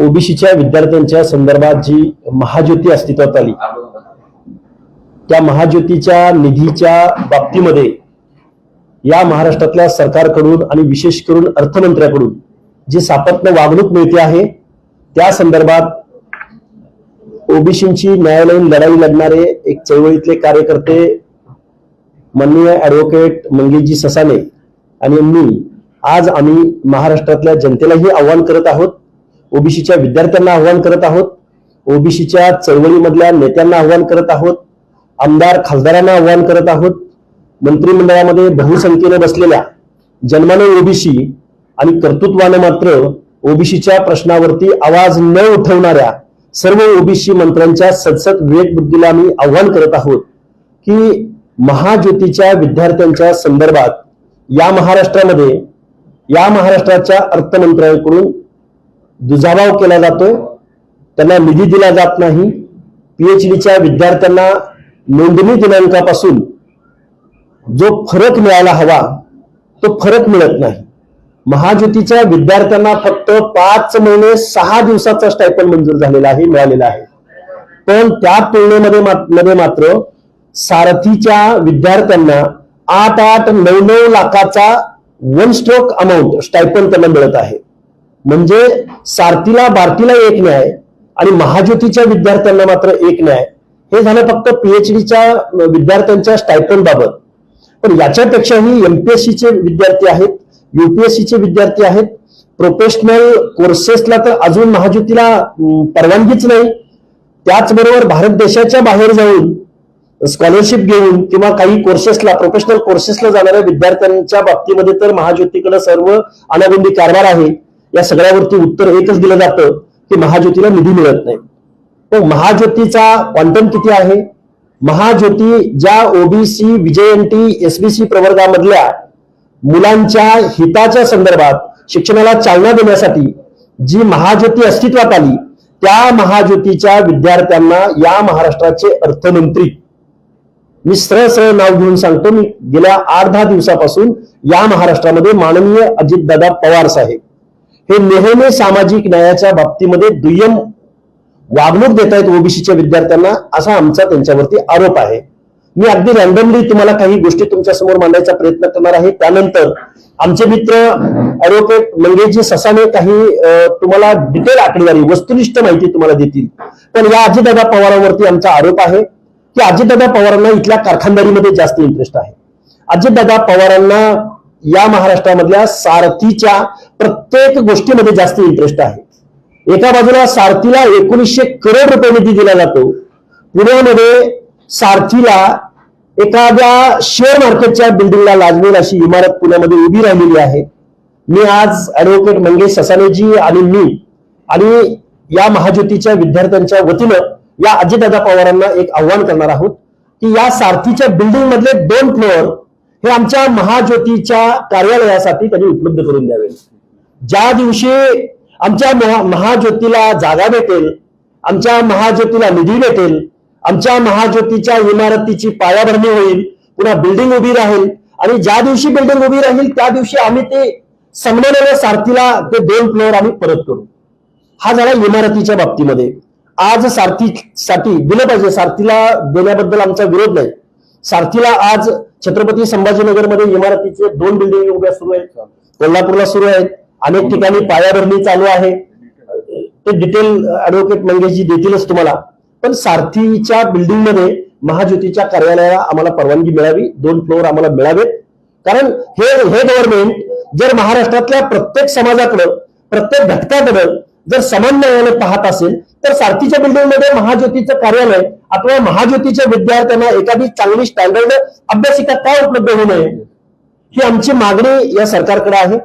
ओबीसीच्या विद्यार्थ्यांच्या संदर्भात जी महाज्योती अस्तित्वात आली त्या महाज्योतीच्या निधीच्या बाबतीमध्ये या महाराष्ट्रातल्या सरकारकडून आणि विशेष करून अर्थमंत्र्याकडून जी सापत्न वागणूक मिळते आहे त्या संदर्भात ओबीसींची न्यायालयीन लढाई लढणारे एक चळवळीतले कार्यकर्ते माननीय ऍडव्होकेट मंगेशजी ससाने आणि मी आज आम्ही महाराष्ट्रातल्या जनतेलाही आव्हान करत आहोत ओबीसीच्या विद्यार्थ्यांना आव्हान करत आहोत. ओबीसीच्या चळवळीमधल्या नेत्यांना आव्हान करत आहोत. आमदार खासदारांना आव्हान करत आहोत. मंत्रिमंडळामध्ये बहुसंख्येने बसलेल्या जन्माने ओबीसी आणि कर्तृत्वानं मात्र ओबीसीच्या प्रश्नावरती आवाज न उठवणाऱ्या सर्व ओबीसी मंत्र्यांच्या सदसद विवेकबुद्धीला आम्ही आव्हान करत आहोत की महाज्योतीच्या विद्यार्थ्यांच्या संदर्भात या महाराष्ट्रामध्ये या महाराष्ट्राच्या अर्थमंत्र्यांकडून दुजाभाव केला जातोय त्यांना निधी दिला जात नाही. पीएचडीच्या विद्यार्थ्यांना नोंदणी दिनांकापासून जो फरक मिळायला हवा तो फरक मिळत नाही. महाज्योतीच्या विद्यार्थ्यांना फक्त पाच महिने सहा दिवसाचा स्टायपन मंजूर झालेला आहे मिळालेला आहे. पण त्या तुलनेमध्ये मध्ये मात्र सारथीच्या विद्यार्थ्यांना आठ आठ नऊ नऊ लाखाचा वन स्ट्रोक अमाऊंट स्टायपन त्यांना मिळत आहे. म्हणजे सारथीला बारतीला एक न्याय आणि महाज्योतीच्या विद्यार्थ्यांना मात्र एक न्याय. हे झालं फक्त पीएचडीच्या विद्यार्थ्यांच्या स्टायपन बाबत. पण याच्यापेक्षाही एमपीएससीचे विद्यार्थी आहेत युपीएससीचे विद्यार्थी आहेत. प्रोफेशनल कोर्सेसला तर अजून महाज्योतीला परवानगीच नाही. त्याचबरोबर भारत देशाच्या बाहेर जाऊन स्कॉलरशिप घेऊन किंवा काही कोर्सेसला प्रोफेशनल कोर्सेसला जाणाऱ्या विद्यार्थ्यांच्या बाबतीमध्ये तर महाज्योतीकडे सर्व अनाबंदी कारभार आहे. या सगळ्यावरती उत्तर एकच दिलं जातं की महाज्योतीला निधी मिळत नाही. मग महाज्योतीचा क्वांटम किती आहे? महाज्योती ज्या ओबीसी विजयंती एसबीसी प्रवर्गामधल्या मुलांच्या हिताच्या संदर्भात शिक्षणाला चालना देण्यासाठी जी महाज्योती अस्तित्वात आली त्या महाज्योतीच्या विद्यार्थ्यांना या महाराष्ट्राचे अर्थमंत्री. मी सरळ सरळ नाव घेऊन सांगतो मी गेल्या आठ दहा दिवसापासून या महाराष्ट्रामध्ये माननीय अजितदादा पवार साहेब. हे नेहमी सामाजिक न्यायाच्या बाबतीमध्ये दुय्यम वागणूक देत आहेत ओबीसीच्या विद्यार्थ्यांना असा आमचा त्यांच्यावरती आरोप आहे. मी अगदी रॅन्डमली तुम्हाला काही गोष्टी तुमच्यासमोर मांडायचा प्रयत्न करणार आहे. त्यानंतर आमचे मित्र ऍडव्होकेट मंगेशजी ससाने काही अं, तुम्हाला डिटेल आकडेवारी वस्तुनिष्ठ माहिती तुम्हाला देतील. पण या अजितदादा पवारांवरती आमचा आरोप आहे की अजितदादा पवारांना इथल्या कारखानदारीमध्ये जास्त इंटरेस्ट आहे. अजितदादा पवारांना या महाराष्ट्रामधल्या सारथीच्या प्रत्येक गोष्टीमध्ये जास्त इंटरेस्ट आहे. एका बाजूला सारथीला एकोणीसशे करोड रुपये निधी दिला जातो. पुण्यामध्ये सारथीला एखाद्या शेअर मार्केटच्या बिल्डिंगला लाजवेल अशी इमारत पुण्यामध्ये उभी राहिलेली आहे. मी आज ऍडव्होकेट मंगेश ससानेजी आणि मी आणि या महाज्योतीच्या विद्यार्थ्यांच्या वतीनं या अजितदादा पवारांना एक आव्हान करणार आहोत की या सारथीच्या बिल्डिंग मधले दोन फ्लोअर हे आमच्या महाज्योतीच्या कार्यालयासाठी त्यांनी उपलब्ध करून द्यावे ज्या दिवशी आमच्या महा- महाज्योतीला जागा भेटेल आमच्या महाज्योतीला निधी भेटेल आमच्या महाज्योतीच्या इमारतीची पायाभरणी होईल पुन्हा बिल्डिंग उभी राहील आणि ज्या दिवशी बिल्डिंग उभी राहील त्या दिवशी आम्ही ते संगमनेर सारथीला ते दोन फ्लोअर आम्ही परत करू. हा झाला इमारतीच्या बाबतीमध्ये. आज सारथी साठी दिलं पाहिजे. सारथीला देण्याबद्दल आमचा विरोध नाही. सारथीला आज छत्रपती संभाजीनगरमध्ये इमारतीचे दोन बिल्डिंग उभ्या सुरू आहेत. कोल्हापूरला सुरू आहेत. अनेक ठिकाणी पायाभरणी चालू आहे. ते डिटेल ऍडव्होकेट मंगेशजी देतीलच तुम्हाला. पण सारथीच्या बिल्डिंगमध्ये महाज्योतीच्या कार्यालयाला आम्हाला परवानगी मिळावी दोन फ्लोअर आम्हाला मिळावेत. कारण हे हे गव्हर्नमेंट जर महाराष्ट्रातल्या प्रत्येक समाजाकडं प्रत्येक घटकाकडं जर समन्वयाने पाहत असेल तर सारथीच्या बिल्डिंगमध्ये महाज्योतीचं कार्यालय अथवा महाज्योतीच्या विद्यार्थ्यांना एखादी चांगली स्टँडर्ड अभ्यासिका काय उपलब्ध होऊ नये? ही आमची मागणी या सरकारकडे आहे.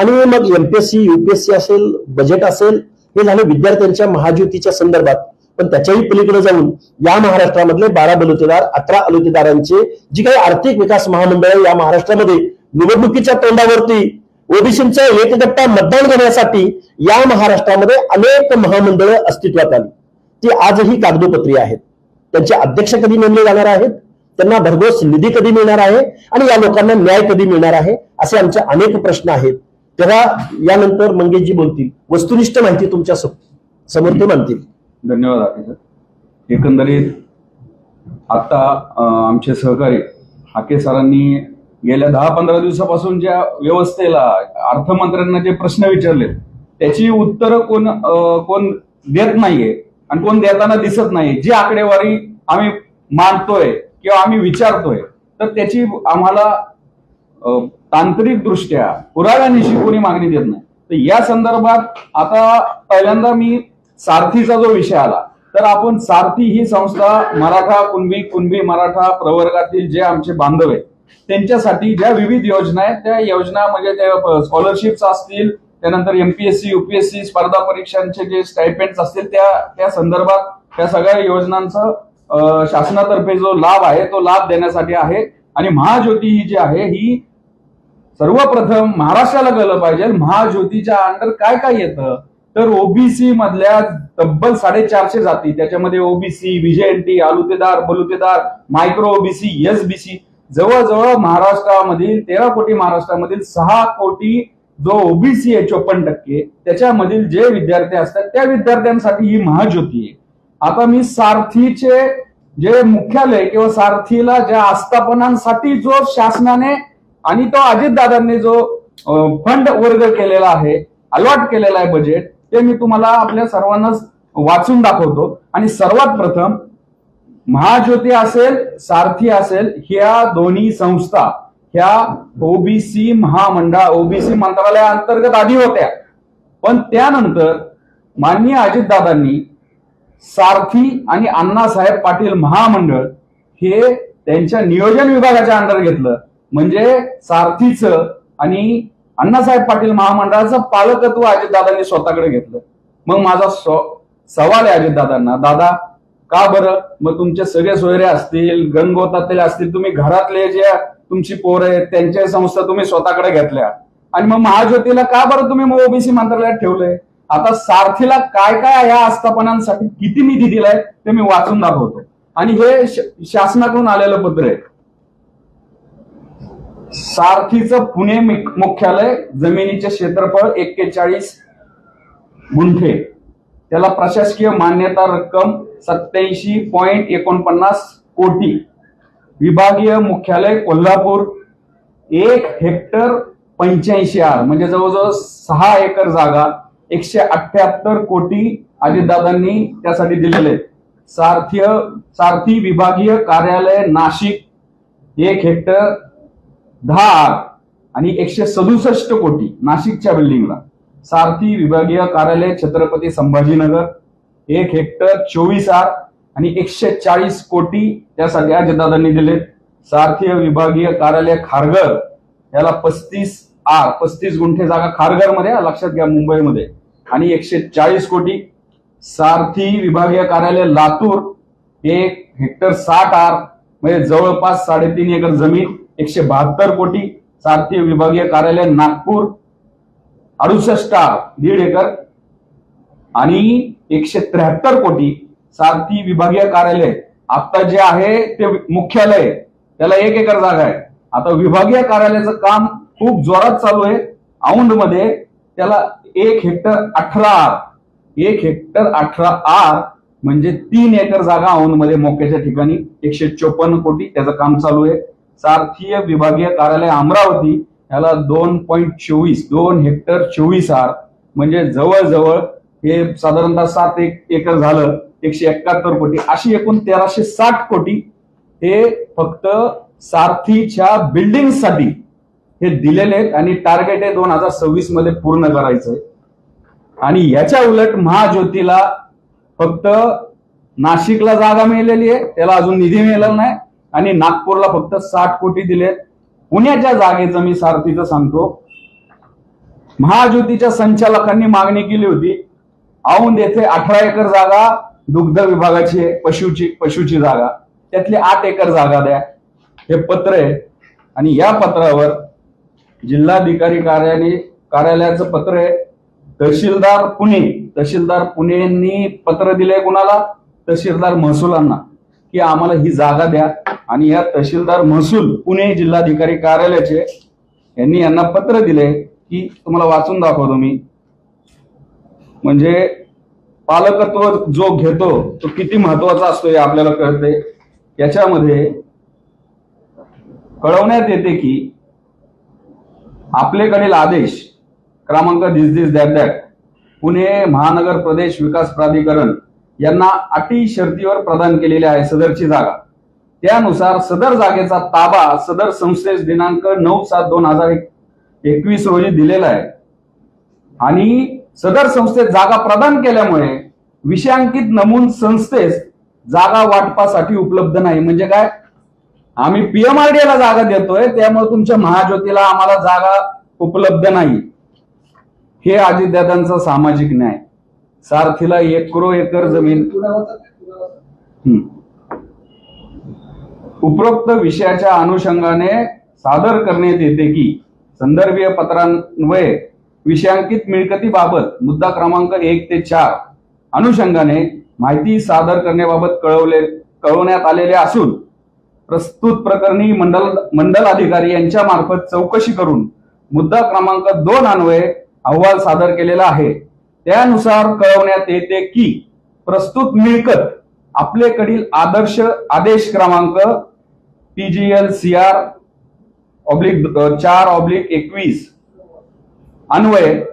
आणि मग एमपीएससी युपीएससी असेल बजेट असेल हे झालं विद्यार्थ्यांच्या महाज्योतीच्या संदर्भात. पण त्याच्याही पलीकडे जाऊन या महाराष्ट्रामधले बारा बलुतेदार अठरा अलुतेदारांचे जी काही आर्थिक विकास महामंडळ या महाराष्ट्रामध्ये निवडणुकीच्या तोंडावरती ओबीसींचा एक गट्टा मतदान करण्यासाठी या महाराष्ट्रामध्ये अनेक महामंडळं अस्तित्वात आली. ती आजही कागदोपत्री आहेत. त्यांचे अध्यक्ष कधी नेमले जाणार आहेत? त्यांना भरघोस निधी कधी मिळणार आहे? आणि या लोकांना न्याय कधी मिळणार आहे? असे आमचे अनेक प्रश्न आहेत. तेव्हा यानंतर मंगेशजी बोलतील वस्तुनिष्ठ माहिती तुमच्यासमोर ते मानतील. धन्यवाद एकंदरीत आता आमचे सहकारी हाके सरांनी गेल्या दहा पंधरा दिवसापासून ज्या व्यवस्थेला अर्थमंत्र्यांना जे प्रश्न विचारले त्याची उत्तरं कोण कोण देत नाहीये आणि कोण देताना दिसत नाही जी आकडेवारी आम्ही मानतोय किंवा आम्ही विचारतोय तर त्याची आम्हाला तांत्रिकदृष्ट्या पुराव्यानिशी कोणी मागणी देत नाही. तर या संदर्भात आता पहिल्यांदा मी सारथीचा जो विषय आला तर आपण सारथी ही संस्था मराठा कुणबी कुणबी मराठा प्रवर्गातील जे आमचे बांधव आहेत त्यांच्यासाठी ज्या विविध योजना आहेत त्या योजना म्हणजे त्या स्कॉलरशिप्स असतील त्यानंतर एमपीएससी युपीएससी स्पर्धा परीक्षांचे जे स्टायपेंड्स असतील त्या त्या संदर्भात त्या सगळ्या योजनांचा शासनातर्फे जो लाभ आहे तो लाभ देण्यासाठी आहे. आणि महाज्योती ही जी आहे ही सर्वप्रथम महाराष्ट्राला कळलं पाहिजे. महाज्योतीच्या अंडर काय काय येतं? तर ओबीसी मधल्या तब्बल साडेचारशे जाती. त्याच्यामध्ये ओबीसी व्हीजेएनटी आलुतेदार बलुतेदार मायक्रो ओबीसी एसबीसी जवळजवळ महाराष्ट्रामधील तेरा कोटी महाराष्ट्रामधील सहा कोटी जो ओबीसी आहे चोपन्न टक्के त्याच्यामधील जे विद्यार्थी असतात त्या विद्यार्थ्यांसाठी ही महाज्योती आहे. आता मी सारथीचे जे मुख्यालय किंवा सारथीला ज्या आस्थापनांसाठी जो शासनाने आणि तो अजितदादांनी जो फंड वर्ग केलेला आहे अलॉट केलेला आहे बजेट ते मी तुम्हाला आपल्या सर्वांनाच वाचून दाखवतो. आणि सर्वात प्रथम महाज्योती असेल सारथी असेल ह्या दोन्ही संस्था ह्या ओबीसी महामंडळ ओबीसी मंत्रालयाअंतर्गत आधी होत्या. पण त्यानंतर माननीय अजितदादांनी सारथी आणि अण्णासाहेब पाटील महामंडळ हे त्यांच्या नियोजन विभागाच्या अंडर घेतलं. म्हणजे सारथीचं आणि अण्णासाहेब पाटील महामंडळाचं पालकत्व अजितदादांनी स्वतःकडे घेतलं. मग माझा सवाल आहे अजितदादांना दादा का बरं? मग तुमचे सगळे सोयरे असतील गणगोतातले असतील तुम्ही घरातले जे तुमची पोरं आहेत त्यांच्या संस्था तुम्ही स्वतःकडे घेतल्या. आणि मग महाज्योतीला का बरं तुम्ही मग ओबीसी मंत्रालयात ठेवलंय आता सारथीला काय काय या आस्थापनांसाठी किती निधी दिलाय ते मी वाचून दाखवतो. आणि हे शासनाकडून आलेलं पत्र आहे. सारथीचं पुणे मुख्यालय जमिनीचे क्षेत्रफळ एक्केचाळीस गुंठे त्याला प्रशासकीय मान्यता रक्कम सत्याऐंशी पॉईंट एकोणपन्नास कोटी विभागीय मुख्यालय कोल्हापूर एक हेक्टर पंच्याऐंशी आर म्हणजे जवळजवळ सहा एकर जागा एकशे अठ्याहत्तर कोटी अजितदादांनी त्यासाठी दिलेले आहेत. सारथीय सारथी विभागीय कार्यालय नाशिक एक हेक्टर दहा आर आणि एकशे सदुसष्ट कोटी नाशिकच्या बिल्डिंगला. सारथी विभागीय कार्यालय छत्रपती संभाजीनगर एक हेक्टर चोवीस आर आणि एकशे चाळीस कोटी त्या सगळ्या जनादांनी दिले. सारथी विभागीय कार्यालय खारघर याला पस्तीस आर पस्तीस गुंठे जागा खारघरमध्ये लक्षात घ्या मुंबईमध्ये. आणि एकशे चाळीस कोटी. सारथी विभागीय कार्यालय लातूर एक हेक्टर साठ आर म्हणजे जवळपास साडेतीन एकर जमीन. एकशे बहात्तर कोटी सारथी विभागीय कार्यालय नागपूर अडुसष्ट दीड एकर आणि एकशे त्र्याहत्तर कोटी सारथी विभागीय कार्यालय. आता जे आहे ते मुख्यालय त्याला एक एकर जागा आहे. आता विभागीय कार्यालयाचं काम खूप जोरात चालू आहे. औंडमध्ये त्याला एक हेक्टर अठरा आर एक हेक्टर अठरा आर म्हणजे तीन एकर जागा औंधमध्ये मोक्याच्या ठिकाणी एकशे चोपन्न कोटी त्याचं काम चालू आहे. सारथीय विभागीय कार्यालय अमरावती याला दोन पॉईंट चोवीस दोन हेक्टर चोवीस आर म्हणजे जवळजवळ हे साधारणतः सात एक एकर झालं एकशे एकाहत्तर कोटी. अशी एकूण तेराशे साठ कोटी हे फक्त सारथीच्या बिल्डिंगसाठी हे दिलेले आहेत आणि टार्गेट आहे दोन हजार सव्वीसमध्ये पूर्ण करायचंय. आणि याच्या उलट महाज्योतीला फक्त नाशिकला जागा मिळालेली आहे त्याला अजून निधी मिळालेला नाही आणि नागपूरला फक्त साठ कोटी दिले. पुण्याच्या जागेचं मी सारथीचं सांगतो. महाज्योतीच्या संचालकांनी मागणी केली होती औंद येथे अठरा एकर जागा दुग्ध विभागाची आहे पशुची पशुची जागा. त्यातली आठ एकर जागा द्या. हे पत्र आहे. आणि या पत्रावर जिल्हाधिकारी कार्यालय कार्यालयाचं पत्र आहे. तहसीलदार पुणे तहसीलदार पुणेंनी पत्र दिले कुणाला? तहसीलदार महसुलांना. की आम्हाला ही जागा द्या. आणि या तहसीलदार महसूल पुणे जिल्हाधिकारी कार्यालयाचे यांनी यांना पत्र दिले की तुम्हाला वाचून दाखवतो मी म्हणजे पालकत्व जो घेतो तो किती महत्त्वाचा असतो हे आपल्याला कळते. याच्यामध्ये कळवण्यात येते की आपल्याकडील आदेश क्रमांक this this that that Pune महानगर प्रदेश विकास प्राधिकरण यांना अटी शर्तीवर प्रदान केलेली आहे सदरची जागा. त्यानुसार सदर जागेचा ताबा सदर संस्थेस दिनांक नऊ सात दोन हजार एकवीस रोजी दिलेला आहे. आणि सदर संस्थेत जागा प्रदान केल्यामुळे विषयांकित नमून संस्थेस जागा वाटपासाठी उपलब्ध नाही. म्हणजे काय? आम्ही पीएमआरडीए ला जागा देतोय त्यामुळे तुमच्या महाज्योतीला आम्हाला जागा उपलब्ध नाही. हे अजितदादांचा सामाजिक न्याय. सारथीला एक करो एकर जमीन. उपरोक्त विषयाच्या अनुषंगाने सादर करण्यात येते की संदर्भीय पत्रान्वये विषयांकित मिळकतीबाबत मुद्दा क्रमांक एक ते चार अनुषंगाने माहिती सादर करण्याबाबत कळवले कळवण्यात आलेले असून प्रस्तुत प्रकरणी मंडल मंडल अधिकारी यांच्या मार्फत चौकशी करून मुद्दा क्रमांक दोन अन्वये अहवाल सादर केलेला आहे. त्यानुसार कळवण्यात येते की प्रस्तुत मिळकत आपल्याकडील आदर्श आदेश क्रमांक पीजीएल सी आर ऑब्लिक चार ऑब्लिक एकवीस अन्वये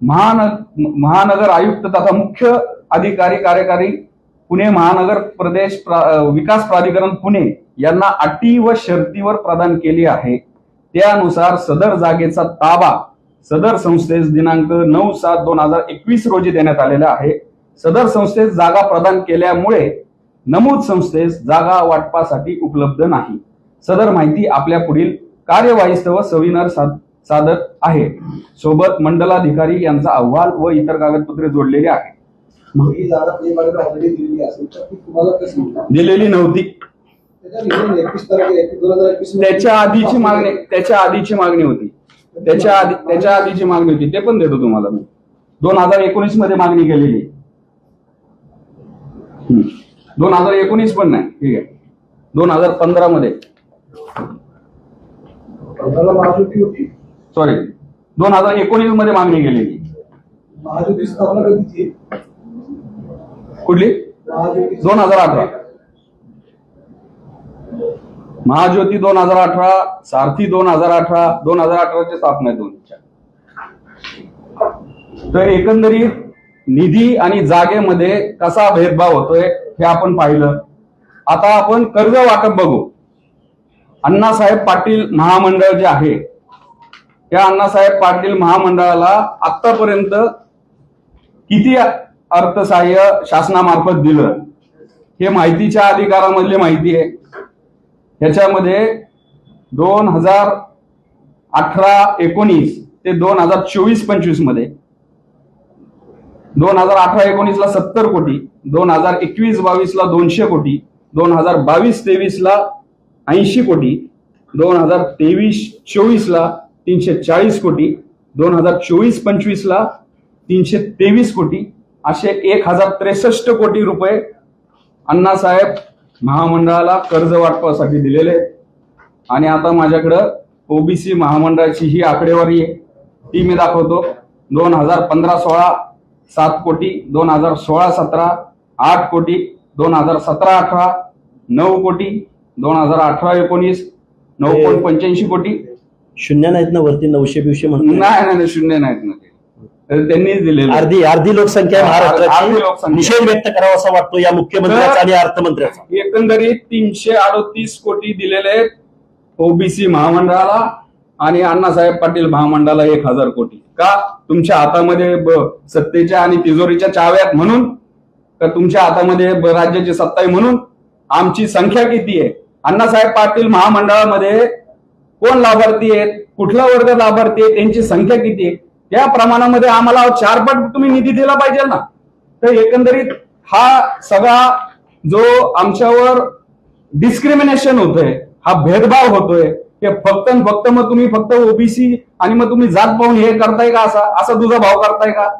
महान महानगर आयुक्त तथा मुख्य अधिकारी कार्यकारी पुणे महानगर प्रदेश प्रा- विकास प्राधिकरण पुणे यांना अटी व शर्तीवर प्रदान केली आहे. त्यानुसार सदर जागेचा ताबा सदर संस्थेस दिनांक नऊ सात दोन हजार एकवीस रोजी देण्यात आलेला आहे. सदर संस्थेस जागा प्रदान केल्यामुळे नमूद संस्थेस जागा वाटपासाठी उपलब्ध नाही. सदर माहिती आपल्या पुढील कार्यवाहीस्तव सविनर साद- सादर आहे. सोबत मंडलाधिकारी यांचा अहवाल व इतर कागदपत्रे जोडलेली आहे. दिलेली नव्हती. त्याच्या आधीची मागणी त्याच्या आधीची मागणी होती. त्याच्या आधी त्याच्या आधीची मागणी होती ते पण देतो तुम्हाला मी. दोन हजार एकोणीसमध्ये मागणी केलेली. दोन हजार एकोणीस पण नाही ठीक आहे. दोन हजार पंधरा मध्ये. सॉरी दोन हजार एकोणीसमध्ये मागणी केलेली. कुठली? दोन हजार अठरा. महाज्योती दोन हजार अठरा सारथी दोन हजार अठरा दोन हजार अठराची स्थापना आहे दोनच्या तर एकंदरीत निधी आणि जागेमध्ये कसा भेदभाव होतोय हे आपण पाहिलं. आता आपण कर्ज वाटप बघू. अण्णासाहेब पाटील महामंडळ जे आहे त्या अण्णासाहेब पाटील महामंडळाला आतापर्यंत किती अर्थसहाय्य शासनामार्फत दिलं? हे माहितीच्या अधिकारामधली माहिती आहे. ह्याच्यामध्ये दोन हजार अठरा एकोणीस ते दोन हजार चोवीस पंचवीसमध्ये दोन हजार अठरा एकोणीसला सत्तर कोटी दोन हजार एकवीस बावीसला दोनशे कोटी दोन हजार बावीस तेवीसला ऐंशी कोटी दोन हजार तेवीस चोवीसला तीनशे चाळीस कोटी दोन हजार चोवीस पंचवीसला तीनशे तेवीस कोटी असे एक हजार त्रेसष्ट कोटी रुपये अण्णासाहेब महामंडळाला कर्ज वाटपासाठी दिलेले आहेत. आणि आता माझ्याकडं ओबीसी महामंडळाची ही आकडेवारी आहे. ती मी दाखवतो. दोन हजार पंधरा सोळा सात कोटी दोन हजार सोळा सतरा आठ कोटी दोन हजार सतरा अठरा नऊ कोटी दोन हजार अठरा एकोणीस नऊ पॉईंट पंच्याऐंशी कोटी. शून्य नाहीत ना वरती नऊशे बिवशे म्हणून? नाही नाही नाही, शून्य नाहीत ना ते. त्यांनीच दिलेले अर्धी अर्धी लोकसंख्या अर्धी महाराष्ट्राची लोकसंख्या. निषेध व्यक्त करावा असा वाटतो या मुख्यमंत्र्याचा आणि अर्थमंत्र्याचा. एकंदरीत तीनशे अडतीस कोटी दिलेले आहेत ओबीसी महामंडळाला आणि अण्णासाहेब पाटील महामंडळाला एक हजार कोटी. का? तुमच्या हातामध्ये ब- सत्तेच्या आणि तिजोरीच्या चाव्यात म्हणून? का तुमच्या हातामध्ये ब- राज्याची सत्ता आहे म्हणून? आमची संख्या किती आहे? अण्णासाहेब पाटील महामंडळामध्ये कोण लाभार्थी आहेत? कुठला वर्ग लाभार्थी आहे? त्यांची संख्या किती आहे? त्या प्रमाणामध्ये आम्हाला चारपट तुम्ही निधी दिला पाहिजे ना. तर एकंदरीत हा सगळा जो आमच्यावर डिस्क्रिमिनेशन होतोय हा भेदभाव होतोय हे फक्त फक्त मग तुम्ही फक्त ओबीसी आणि मग तुम्ही जात पाहून हे करताय का असा असा तुझा भाव करताय का?